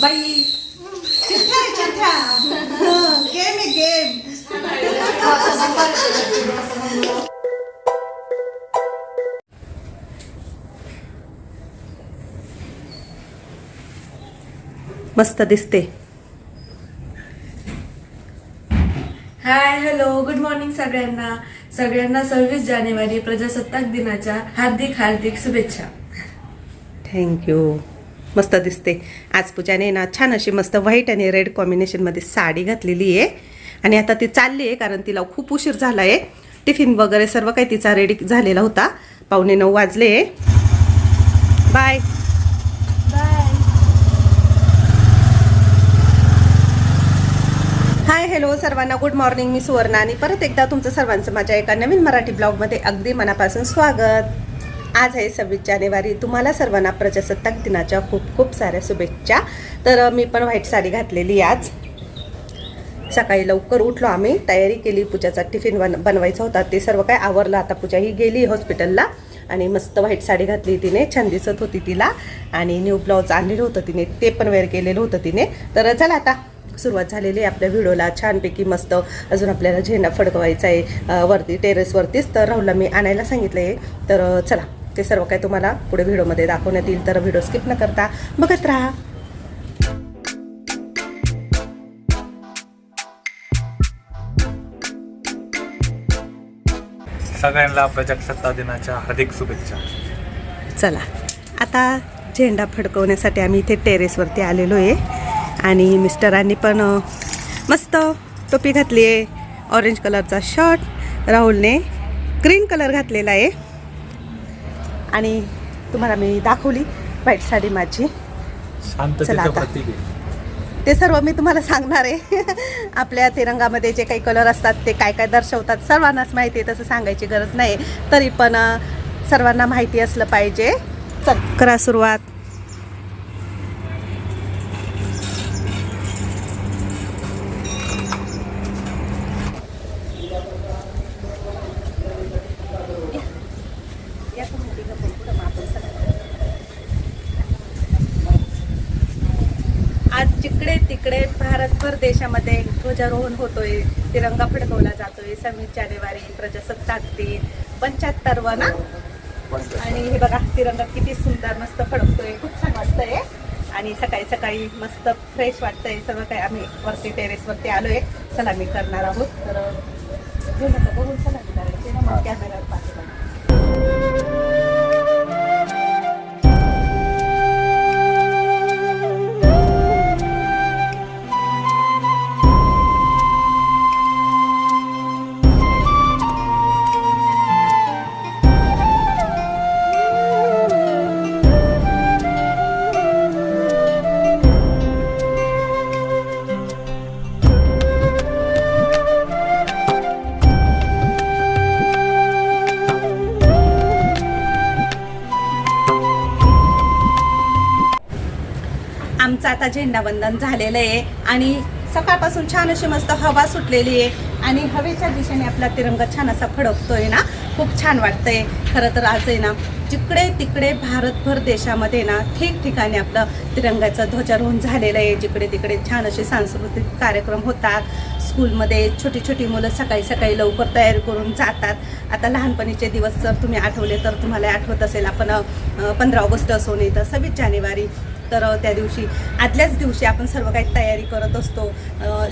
बाई. हं, game game मस्त दिसते. हाय हॅलो गुड मॉर्निंग सगळ्यांना. सगळ्यांना सव्वीस जानेवारी प्रजासत्ताक दिनाच्या हार्दिक हार्दिक शुभेच्छा. थँक्यू मस्त दिसते. आज पूजाने ना छान अशी मस्त व्हाईट आणि रेड कॉम्बिनेशनमध्ये साडी घातलेली आहे. आणि आता ती चालली आहे कारण तिला खूप उशीर झाला आहे टिफिन वगैरे सर्व काही तिचा रेडी झालेला होता. पावणे नऊ वाजले बाय हाय हॅलो सर्वांना. गुड मॉर्निंग मी सुवर्णा. आणि परत एकदा तुमचं सर्वांचं माझ्या एका नवीन मराठी ब्लॉगमध्ये अगदी मनापासून स्वागत. आज आहे सव्वीस जानेवारी. तुम्हाला सर्वांना प्रजासत्ताक दिनाच्या खूप खूप साऱ्या शुभेच्छा. तर मी पण व्हाईट साडी घातलेली आहे आज. सकाळी लवकर उठलो आम्ही. तयारी केली पूजाचा टिफिन बन बनवायचा होता. ते सर्व काय आवरलं. आता पूजा ही गेली हॉस्पिटलला. आणि मस्त व्हाईट साडी घातली तिने. छान दिसत होती तिला. आणि न्यू ब्लाऊज आणलेलं होतं तिने. ते पण वेअर केलेलं होतं तिने. तर चला आता. सुरुवात झालेली आहे आपल्या व्हिडिओला. छानपैकी मस्त अजून आपल्याला झेंडा फडकवायचा आहे वरती टेरेसवरतीच तर राहुलला मी आणायला सांगितलं आहे तर चला. ते सर्व काय तुम्हाला पुढे व्हिडिओमध्ये दाखवण्यात येईल तर व्हिडिओ स्किप न करता बघत राहा. सगळ्यांना प्रजासत्ताक दिनाच्या हार्दिक शुभेच्छा. चला आता झेंडा फडकवण्यासाठी आम्ही इथे टेरेसवरती आलेलो आहे. आणि मिस्टरांनी पण मस्त टोपी घातली आहे. ऑरेंज कलरचा शर्ट राहुलने ग्रीन कलर घातलेला आहे. आणि तुम्हाला मी दाखवली व्हाईट साडी माझी चला आता. ते सर्व मी तुम्हाला सांगणार आहे. आपल्या तिरंगामध्ये जे काही कलर असतात ते काय काय दर्शवतात सर्वांनाच माहिती आहे तसं सांगायची गरज नाही. तरी पण सर्वांना माहिती असलं पाहिजे. चल करा सुरुवात. जिकडे तिकडे भारतभर देशामध्ये ध्वजारोहण होतोय तिरंगा फडकवला जातोय सव्वीस जानेवारी प्रजासत्ताक दिन पंच्याहत्तरवा ना आणि हे बघा तिरंगा किती सुंदर मस्त फडकतोय. खूप छान वाटतंय. आणि सकाळी सकाळी मस्त फ्रेश वाटतंय. सर्व काही आम्ही वरती टेरेसवरती आलोय. सलामी करणार आहोत. तर घेऊ चला बघून सलामी करायची ना मग कॅमेऱ्यावर आमचं आता झेंडावंदन झालेलं आहे आणि सकाळपासून छान अशी मस्त हवा सुटलेली आहे आणि हवेच्या दिशेने आपला तिरंगा छान असा फडकतोय ना खूप छान वाटतंय. खरं तर आज आहे ना जिकडे तिकडे भारतभर देशामध्ये ना ठिकठिकाणी आपलं तिरंगाचं ध्वजारोहण झालेलं आहे. जिकडे तिकडे छान असे सांस्कृतिक कार्यक्रम होतात. स्कूलमध्ये छोटी छोटी मुलं सकाळी सकाळी लवकर तयार करून जातात. आता लहानपणीचे दिवस जर तुम्ही आठवले तर तुम्हाला आठवत असेल आपण पंधरा ऑगस्ट असो नाही तर सव्वीस जानेवारी तर त्या दिवशी आदल्याच दिवशी आपण सर्व काही तयारी करत असतो.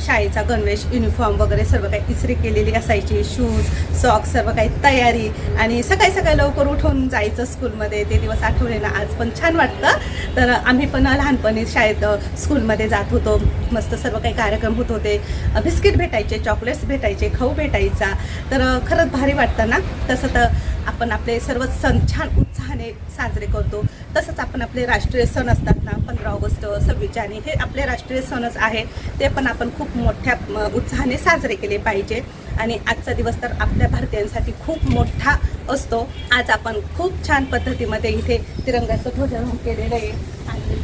शाळेचा गणवेश युनिफॉर्म वगैरे सर्व काही इस्त्री केलेली असायची शूज सॉक्स सर्व काही तयारी. आणि सकाळी सकाळी लवकर उठून जायचं स्कूलमध्ये ते दिवस आठवले ना आज पण छान वाटतं. तर आम्ही पण लहानपणी शाळेत स्कूलमध्ये जात होतो. मस्त सर्व काही कार्यक्रम होत होते. अ, बिस्किट भेटायचे चॉकलेट्स भेटायचे खाऊ भेटायचा. तर खरंच भारी वाटतं ना? तसं तर आपण आपले सर्व सण छान उत्साहाने साजरे करतो. तसंच आपण आपले राष्ट्रीय सण असतात ना पंधरा ऑगस्ट सव्वीस जानेवारी हे आपले राष्ट्रीय सणच आहेत ते पण आपण खूप मोठ्या उत्साहाने साजरे केले पाहिजे. आणि आजचा दिवस तर आपल्या भारतीयांसाठी खूप मोठा असतो. आज आपण खूप छान पद्धतीमध्ये इथे तिरंगाचं ध्वजारोहण केलेलं आहे. आणि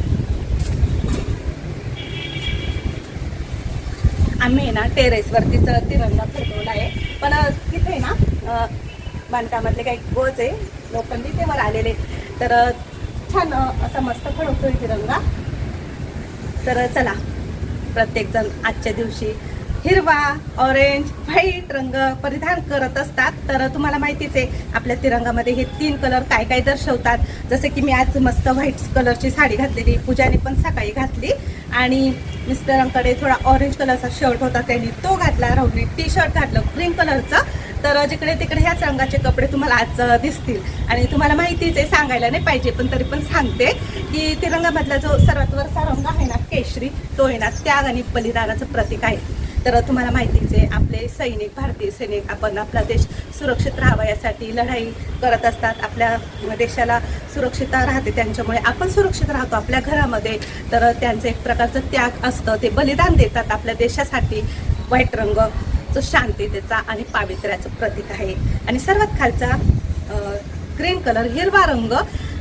आम्ही आहे ना टेरेसवरतीच तिरंगा फडकवला आहे. पण तिथे ना बांधकामातले काही गोज आहे लोकांनी ते वर आलेले तर छान असा मस्त फडकतोय तिरंगा. तर चला प्रत्येकजण आजच्या दिवशी हिरवा ऑरेंज व्हाईट रंग परिधान करत असतात. तर तुम्हाला माहितीच आहे आपल्या तिरंगामध्ये हे तीन कलर काय काय दर्शवतात. जसे की मी आज मस्त व्हाईट कलरची साडी घातलेली पूजाने पण सकाळी घातली. आणि मिस्टरांकडे थोडा ऑरेंज कलरचा शर्ट होता त्यांनी तो घातला. राहुलने टी शर्ट घातलं ग्रीन कलरचं तर जिकडे तिकडे ह्याच रंगाचे कपडे तुम्हाला आज दिसतील. आणि तुम्हाला माहितीच आहे सांगायला नाही पाहिजे पण तरी पण सांगते की तिरंगामधला जो सर्वात वरचा रंग आहे ना केशरी तो आहे ना त्याग आणि बलिदानाचं प्रतीक आहे. तर तुम्हाला माहितीच आहे आपले सैनिक भारतीय सैनिक आपण आपला देश सुरक्षित राहावा यासाठी लढाई करत असतात. आपल्या देशाला सुरक्षितता राहते त्यांच्यामुळे आपण सुरक्षित राहतो आपल्या घरामध्ये. तर त्यांचं एक प्रकारचं त्याग असतं. ते बलिदान देतात आपल्या देशासाठी. वाईट रंग जो शांततेचा आणि पावित्र्याचं प्रतीक आहे. आणि सर्वात खालचा ग्रीन कलर हिरवा रंग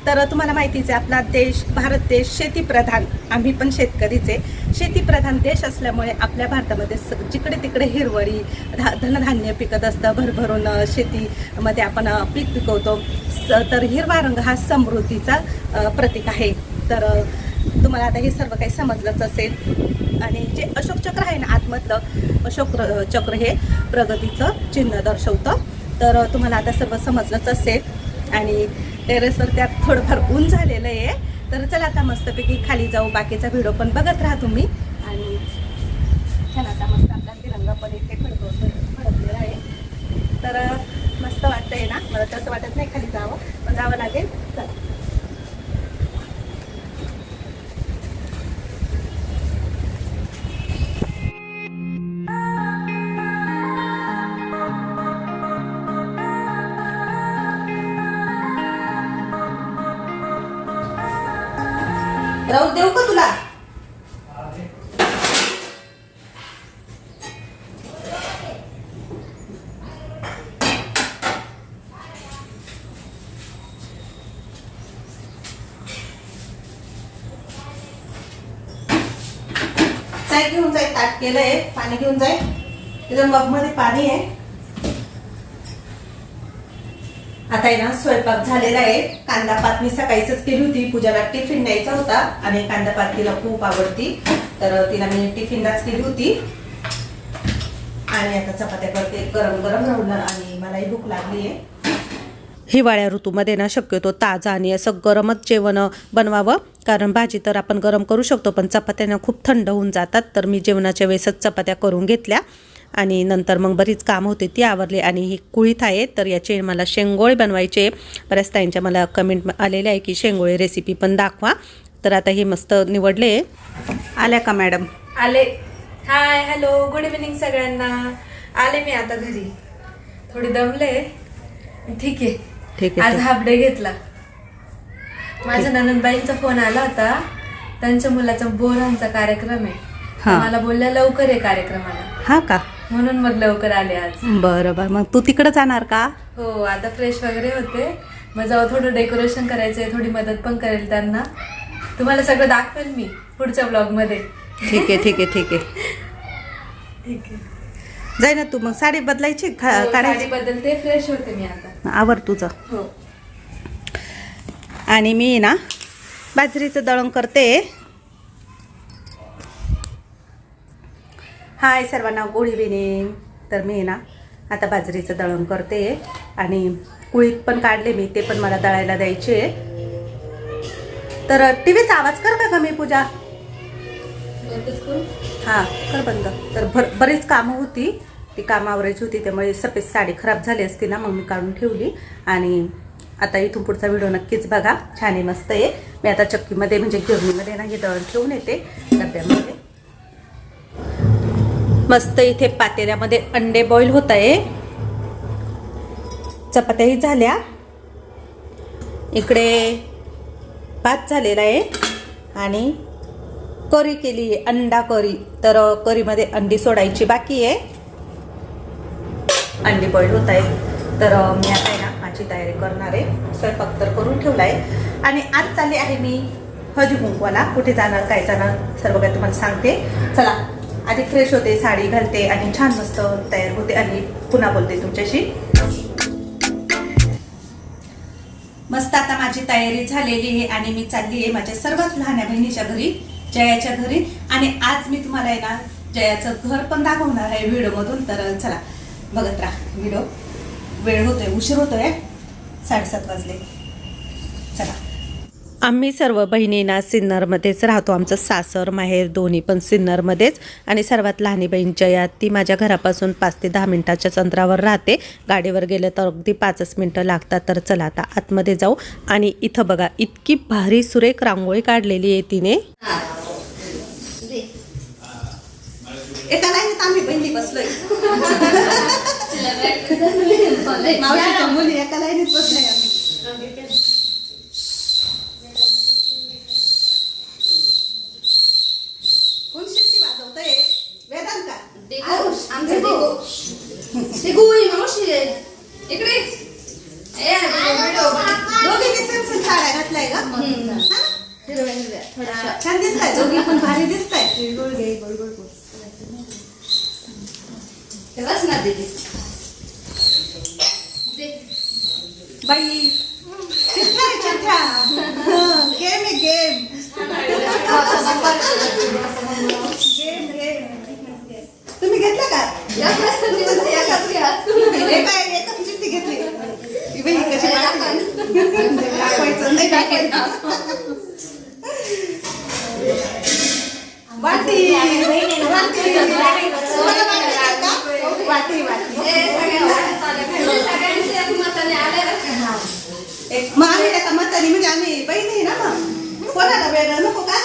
तर तुम्हाला माहितीच आहे आपला देश भारत देश शेतीप्रधान. आम्ही पण शेतकरीच आहे. शेतीप्रधान देश असल्यामुळे आपल्या भारतामध्ये स जिकडे तिकडे हिरवळी धा धनधान्य पिकत असतं भरभरून शेतीमध्ये आपण पीक पिकवतो. स तर हिरवा रंग हा समृद्धीचा प्रतीक आहे. तर तुम्हाला आता हे सर्व काही समजलंच असेल. आणि जे अशोक चक्र आहे ना आतमधलं अशोक चक्र हे प्रगतीचं चिन्ह दर्शवतं. तर तुम्हाला आता सर्व समजलंच असेल. आणि टेरेसवर त्यात थोडंफार ऊन झालेलं आहे. तर चला आता मस्तपैकी खाली जाऊ. बाकीचा व्हिडिओ पण बघत राहा तुम्ही. आणि छान आता मस्त आपला तिरंगा पण इथे फडतो फडकलेला आहे. तर मस्त वाटतंय ना? मला तसं वाटत नाही खाली जावं पण जावं लागेल. चला. राहू देऊ का तुला? घेऊन जाय ताट केलंय पाणी घेऊन जाय. तिथं मगमध्ये पाणी आहे. आता आहे ना स्वयंपाक झालेला आहे. कांदा पात मी सकाळीच केली होती. पूजाला टिफिन द्यायचा होता आणि कांदा पात तिला खूप आवडती. तर तिला मी टिफिनलाच केली होती. आणि आता चपात्या करते. गरम गरम राहून आणि मलाही भूक लागली आहे. हिवाळ्या ऋतूमध्ये ना शक्यतो ताजं आणि असं गरमच जेवण बनवावं. कारण भाजी तर आपण गरम करू शकतो पण चपात्यानं खूप थंड होऊन जातात. तर मी जेवणाच्या वेळेसच चपात्या करून घेतल्या. आणि नंतर मग बरीच काम होते ती आवरली आणि ही कुळीत आहे. तर याचे मला शेंगोळे बनवायचे. बऱ्याच ताईंच्या मला कमेंट आलेले आहे की शेंगोळे रेसिपी पण दाखवा. तर आता हे मस्त निवडले. आल्या का मॅडम आले. हाय हॅलो गुड इव्हिनिंग सगळ्यांना. आले मी आता घरी. थोडी दमले. ठीक आहे. ठीक आज हाफ डे घेतला. माझ्या ननंदबाईंचा फोन आला होता. त्यांच्या मुलाचा बोरांचा कार्यक्रम आहे. मला बोलल्या लवकर आहे कार्यक्रमाला. हा का? म्हणून मग लवकर आले आज. बरं बरं मग तू तिकडं जाणार का? हो आता फ्रेश वगैरे होते. मग जाऊ थोडं डेकोरेशन करायचंय थोडी मदत पण करेल त्यांना. तुम्हाला सगळं दाखवेल मी पुढच्या ब्लॉगमध्ये. ठीक आहे ठीक आहे ठीक आहे. ठीक आहे. जाय ना तू मग. साडी बदलायची हो, खा- साडी काढायची? बदलते फ्रेश होते मी आता. आवर तुझं. हो. आणि मी ना बाजरीचं दळण करते. हाय सर्वांना गुड इव्हिनिंग. तर मी ना आता बाजरीचं दळण करते आणि कुळीत पण काढले मी ते पण मला दळायला द्यायचे. तर टी व्हीचा आवाज कर का मी पूजा? हां कर बंद. तर भर बरीच कामं होती. ती कामं होती त्यामुळे सफेद साडी खराब झाली असती ना मग मी काढून ठेवली. आणि आता इथून पुढचा व्हिडिओ नक्कीच बघा. छान आहे मस्त आहे. मी आता चक्कीमध्ये म्हणजे गिरणीमध्ये ना हे दळण ठेवून येते. डब्यामध्ये. मस्त इथे पातेल्यामध्ये अंडे बॉईल होत आहे चपात्याही झाल्या. इकडे भात झालेला आहे. आणि करी केली आहे अंडा करी. तर करीमध्ये अंडी सोडायची बाकी आहे. अंडी बॉईल होत आहे तर मी आता आहे ना माझी तयारी करणार आहे. स्वयंपाक तर करून ठेवला आहे. आणि आज चालली आहे मी हजी कुंकवाला कुठे जाणार काय जाणार सर्व काही तुम्हाला सांगते. चला आधी फ्रेश होते साडी घालते आणि छान मस्त तयार होते. आणि पुन्हा बोलते तुमच्याशी. मस्त आता माझी तयारी झालेली आहे आणि मी चालली आहे माझ्या सर्वात लहान बहिणीच्या घरी जयाच्या घरी. आणि आज मी तुम्हाला आहे ना जयाचं घर पण दाखवणार आहे व्हिडिओमधून. तर चला बघत राहा व्हिडिओ. वेळ होतोय उशीर होतोय. साडेसात वाजले. चला. आम्ही सर्व बहिणींना सिन्नरमध्येच राहतो. आमचं सासर माहेर दोन्ही पण सिन्नरमध्येच. आणि सर्वात लहानी बहीण जया ती माझ्या घरापासून पाच ते दहा मिनिटाच्याच अंतरावर राहते. गाडीवर गेलं तर अगदी पाचच मिनटं लागतात. तर चला आता आतमध्ये जाऊ. आणि इथं बघा इतकी भारी सुरेख रांगोळी काढलेली आहे तिने. एका लाईनीत आम्ही बहिणी बसलोय. मावशीच्या मुली एका लाईनीत बसलोय आम्ही कोण शिट्टी वाजवतंय वेदांत का आमचा दिगू दिगू ही मावशी आहे. इकडे ए, व्हिडिओ बघ. दोघींनी सेम सेम साड्या घातलाय का हिरव्या हिरव्या थोड्याशा. छान दिसताय दोघी पण भारी दिसताय ते बस ना दीदी दे. बाई चिठ्ठा चिठ्ठा गेम आहे गेम गेम गेम तुम्ही घेतलं का एकाच दिवस एकाच घ्या. हे एकच चिठ्ठी घेतली बाई कशी दाखवायचं नाही दाखवायचं वाटी वाटी वाटी मग आम्ही त्या मतानी म्हणजे आम्ही बहिणी आहे ना मग कोणाला वेगळं. नको का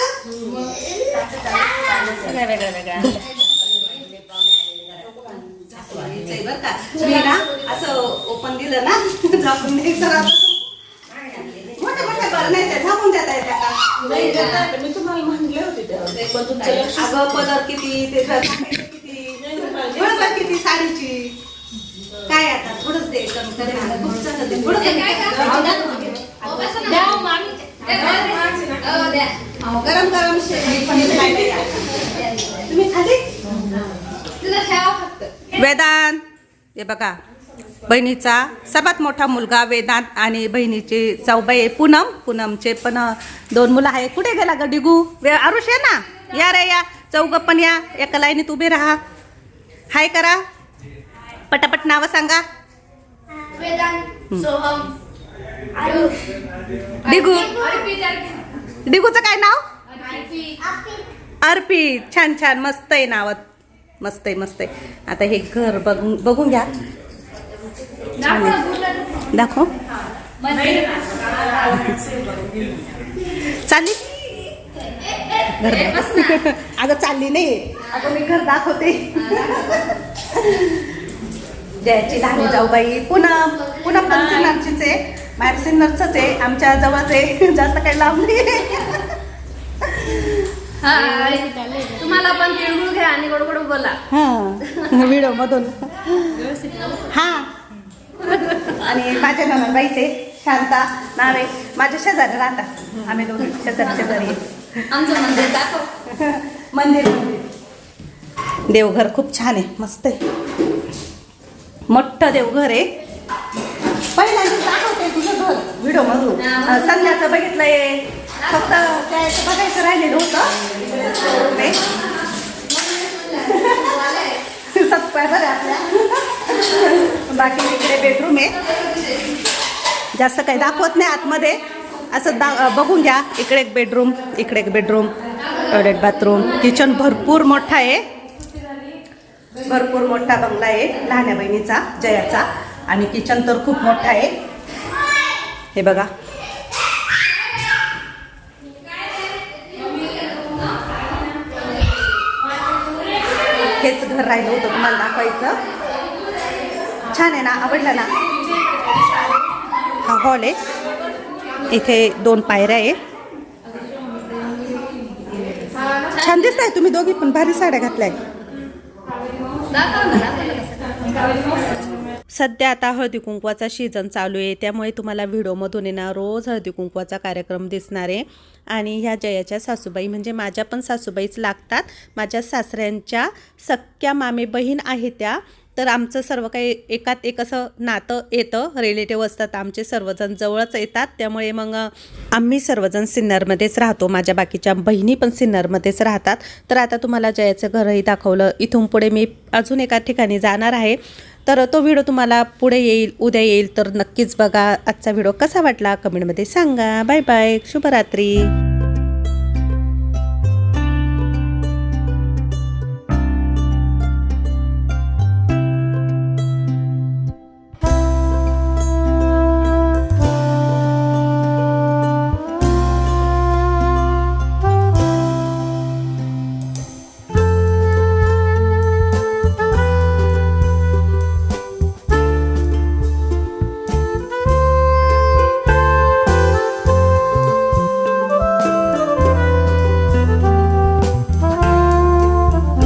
बरं का मी ना असं ओपन दिलं ना झाकून द्यायचं राहतं. मोठ्या मोठ्या बरण्याच्या झाकून देता येत्या का मी तुम्हाला म्हणले होते तेव्हा पण तुमचं लक्ष अगं पदर किती ते किती साडीची काय आता थोडंच कमी खूप चालत. थोडं. का? हो. हो, गरम गरम. तुम्ही खाली. वेदांत हे बघा बहिणीचा सर्वात मोठा मुलगा वेदांत आणि बहिणीची आहे पूनम. पूनमचे पण दोन मुलं आहे कुठे गेला ग डिगू? वे आरुष आहे ना. या रे या. चौघ पण या. एका लाईनीत उभे राहा. हाय करा. पटापट नावं सांगा. वेदांत, सोहम, आयुष, डिगू. डिगूचं काय नाव? अर्पित. अर्पित. छान छान. मस्त आहे नाव. मस्त आहे मस्त आहे. आता हे घर बघून बघून घ्या. छान आहे. दाखव. चालली? घर अगं चालली नाही. अगं मी घर दाखवते. जयाची लहानी जाऊबाई पुन्हा पुन्हा पण सिन्नरचीच आहे. बाहेर नर्सच आहे. आमच्या जवळच आहे. जास्त काही लांब नाही. हाय. तुम्हाला पण तिळगुळ घ्या आणि गोड गोड बोला. हा व्हिडिओ मधून. हा. आणि माझ्या ननदबाईचे शांता नावे माझ्या शेजारी राहतात आम्ही दोघी शेजारी शेजारी. आमचं मंदिर दाखव. मंदिर मंदिर. देवघर खूप छान आहे मस्त आहे. मोठं देवघर आहे. पहिल्यांदा दाखवते तुझं घर व्हिडिओ मधून. संध्याचं बघितलंय. फक्त काय बघायचं राहिलेलं होतं. ते. आपल्या. बाकी इकडे बेडरूम आहे. जास्त काही दाखवत नाही आतमध्ये. असं दा बघून घ्या. इकडे एक बेडरूम इकडे एक बेडरूम टॉयलेट बाथरूम किचन भरपूर मोठा आहे. भरपूर मोठा बंगला आहे. लहान्या बहिणीचा जयाचा. आणि किचन तर खूप मोठा आहे. हे बघा. घर राहिलं होतं तुम्हाला दाखवायचं. छान आहे ना आवडलं ना? हा हॉल आहे. इथे दोन पायऱ्या आहे. छान दिसत आहे तुम्ही दोघी पण भारी साड्या घातल्या सध्या आता हळदी कुंकवाचा सीझन चालू आहे. त्यामुळे तुम्हाला व्हिडिओमधून येणार रोज हळदी कुंकवाचा कार्यक्रम दिसणार आहे. आणि ह्या जयाच्या सासूबाई म्हणजे माझ्या पण सासूबाईच लागतात. माझ्या सासऱ्यांच्या सख्या मामे बहीण आहे त्या. तर आमचं सर्व काही एकात एक असं नातं येतं. रिलेटिव्ह असतात आमचे सर्वजण जवळच येतात. त्यामुळे मग आम्ही सर्वजण सिन्नरमध्येच राहतो. माझ्या बाकीच्या बहिणी पण सिन्नरमध्येच राहतात. तर आता तुम्हाला जयाचं घरही दाखवलं. इथून पुढे मी अजून एका ठिकाणी जाणार आहे. तर तो व्हिडिओ तुम्हाला पुढे येईल उद्या येईल. तर नक्कीच बघा आजचा व्हिडिओ कसा वाटला कमेंटमध्ये सांगा. Bye bye. शुभरात्री.